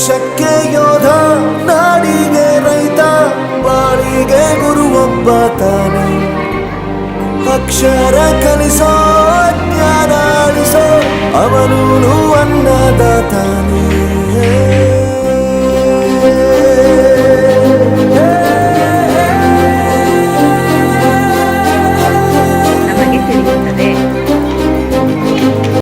ದೇಶಕ್ಕೆ ಯೋಧ ನಾಡಿಗೆ ರೈತ ಬಾಳಿಗೆ ಗುರು ಒಬ್ಬ ತಾನೆ. ಅಕ್ಷರ ಕಲಿಸೋ ಜ್ಞಾನ ಅಳಿಸೋ ಅನ್ನದ